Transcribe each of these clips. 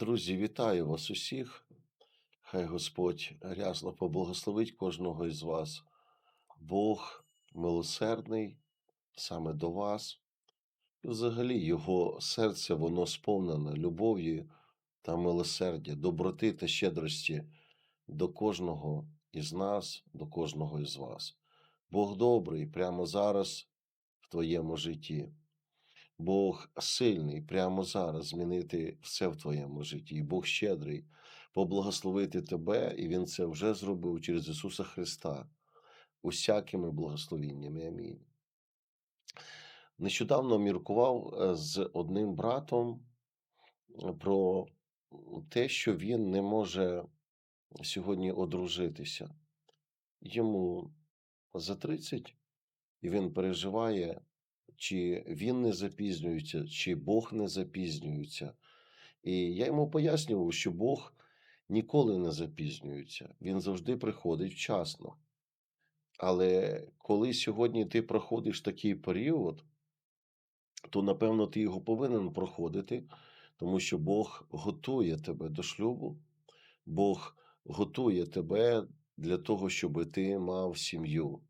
Друзі, вітаю вас усіх. Хай Господь рясно поблагословить кожного із вас. Бог милосердний саме до вас. І взагалі його серце воно сповнене любов'ю та милосердя, доброти та щедрості до кожного із нас, до кожного із вас. Бог добрий прямо зараз в твоєму житті. Бог сильний прямо зараз змінити все в твоєму житті. І Бог щедрий поблагословити тебе, і Він це вже зробив через Ісуса Христа усякими благословіннями. Амінь. Нещодавно міркував е, з одним братом е, про те, що він не може сьогодні одружитися. Йому за 30, і він переживає, чи він не запізнюється, чи Бог не запізнюється. І я йому пояснював, що Бог ніколи не запізнюється, він завжди приходить вчасно. Але коли сьогодні ти проходиш такий період, то напевно ти його повинен проходити, тому що Бог готує тебе до шлюбу, Бог готує тебе для того, щоб ти мав сім'ю.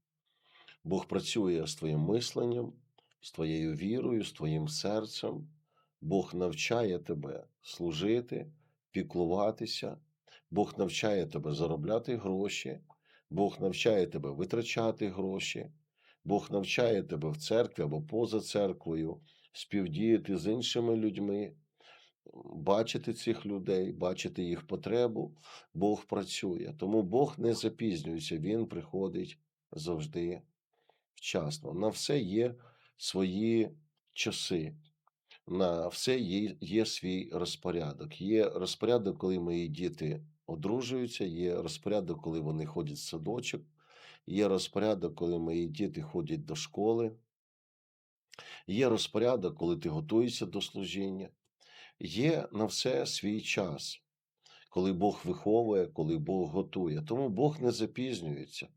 Бог працює з твоїм мисленням, з твоєю вірою, з твоїм серцем. Бог навчає тебе служити, піклуватися, Бог навчає тебе заробляти гроші, Бог навчає тебе витрачати гроші, Бог навчає тебе в церкві або поза церквою, співдіяти з іншими людьми, бачити цих людей, бачити їх потребу. Бог працює. Тому Бог не запізнюється, Він приходить завжди вчасно. На все є свої часи. На все є, є свій розпорядок. Є розпорядок, коли мої діти одружуються, є розпорядок, коли вони ходять в садочок, є розпорядок, коли мої діти ходять до школи, є розпорядок, коли ти готуєшся до служіння. Є на все свій час, коли Бог виховує, коли Бог готує. Тому Бог не запізнюється.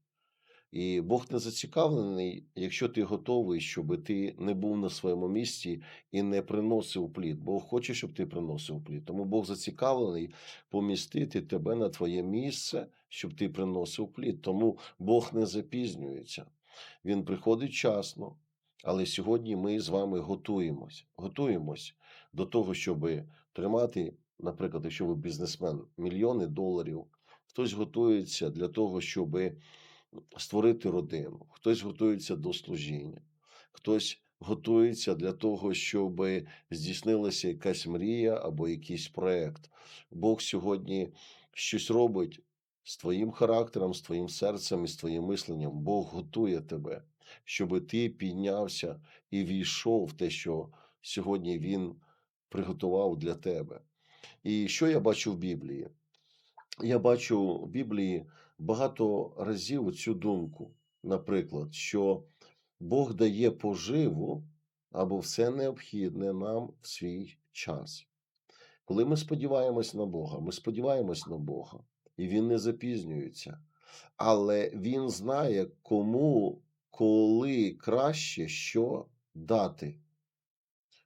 І Бог не зацікавлений, якщо ти готовий, щоб ти не був на своєму місці і не приносив плід. Бог хоче, щоб ти приносив плід. Тому Бог зацікавлений помістити тебе на твоє місце, щоб ти приносив плід. Тому Бог не запізнюється. Він приходить вчасно, але сьогодні ми з вами готуємось. Готуємось до того, щоб тримати, наприклад, якщо ви бізнесмен, мільйони доларів. Хтось готується для того, щоби створити родину, хтось готується до служіння, хтось готується для того, щоб здійснилася якась мрія або якийсь проект. Бог сьогодні щось робить з твоїм характером, з твоїм серцем і з твоїм мисленням. Бог готує тебе, щоб ти піднявся і війшов в те, що сьогодні Він приготував для тебе. І що я бачу в Біблії? Я бачу в Біблії багато разів цю думку, наприклад, що Бог дає поживу або все необхідне нам в свій час. Коли ми сподіваємось на Бога, ми сподіваємось на Бога, і Він не запізнюється. Але Він знає, кому, коли краще що дати.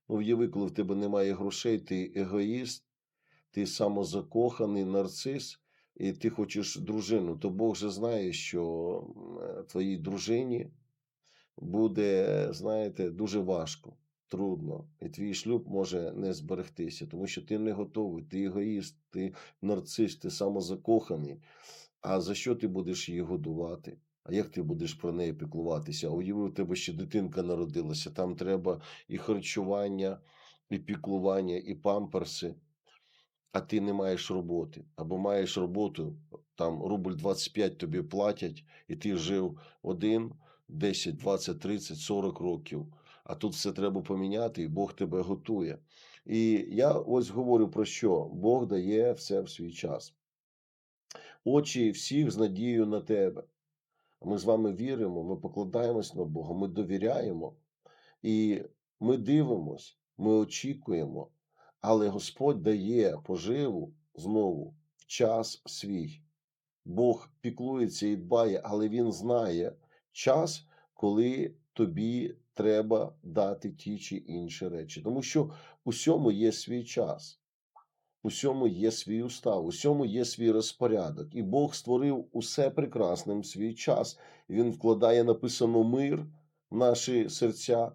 Ну, уяви, коли в тебе немає грошей, ти егоїст, ти самозакоханий нарцис, і ти хочеш дружину, то Бог же знає, що е, твоїй дружині буде, знаєте, дуже важко, трудно, і твій шлюб може не зберегтися, тому що ти не готовий, ти егоїст, ти нарцис, ти самозакоханий. А за що ти будеш її годувати? А як ти будеш про неї піклуватися? А уяви, у тебе ще дитинка народилася, там треба і харчування, і піклування, і памперси а ти не маєш роботи, або маєш роботу, там рубль 25 тобі платять, і ти жив один, 10, 20, 30, 40 років. А тут все треба поміняти, і Бог тебе готує. І я ось говорю про що? Бог дає все в свій час. Очі всіх з надією на тебе. Ми з вами віримо, ми покладаємось на Бога, ми довіряємо, і ми дивимось, ми очікуємо але Господь дає поживу знову в час свій. Бог піклується і дбає, але Він знає час, коли тобі треба дати ті чи інші речі. Тому що усьому є свій час. Усьому є свій устав, усьому є свій розпорядок. І Бог створив усе прекрасним свій час. Він вкладає написано мир в наші серця.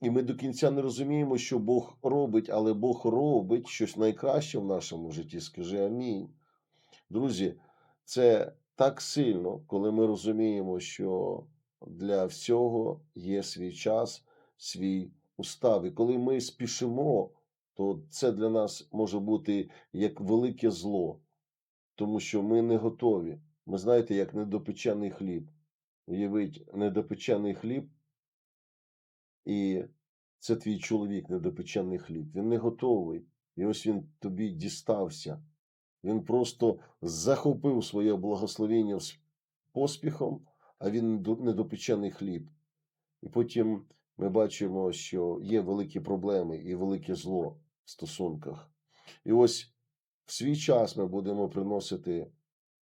І ми до кінця не розуміємо, що Бог робить, але Бог робить щось найкраще в нашому житті. Скажи амінь. Друзі, це так сильно, коли ми розуміємо, що для всього є свій час, свій устав. І коли ми спішимо, то це для нас може бути як велике зло, тому що ми не готові. Ми знаєте, як недопечений хліб. Уявіть, недопечений хліб, і це твій чоловік, недопечений хліб. Він не готовий. І ось він тобі дістався. Він просто захопив своє благословення з поспіхом, а він недопечений хліб. І потім ми бачимо, що є великі проблеми і велике зло в стосунках. І ось в свій час ми будемо приносити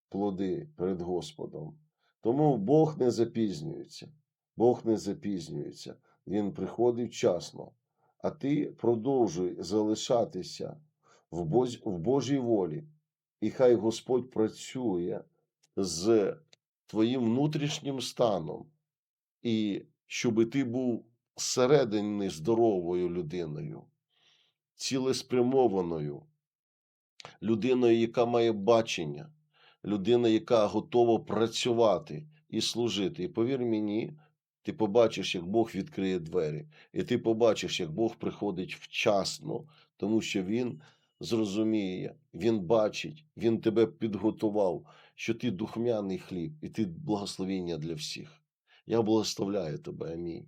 плоди перед Господом. Тому Бог не запізнюється. Бог не запізнюється. Він приходить вчасно. А ти продовжуй залишатися в, Божій волі. І хай Господь працює з твоїм внутрішнім станом, і щоб ти був зсередини здоровою людиною, цілеспрямованою, людиною, яка має бачення, людина, яка готова працювати і служити. І повір мені, ти побачиш, як Бог відкриє двері, і ти побачиш, як Бог приходить вчасно, тому що Він зрозуміє, Він бачить, Він тебе підготував, що ти духмяний хліб, і ти благословіння для всіх. Я благословляю тебе, амінь.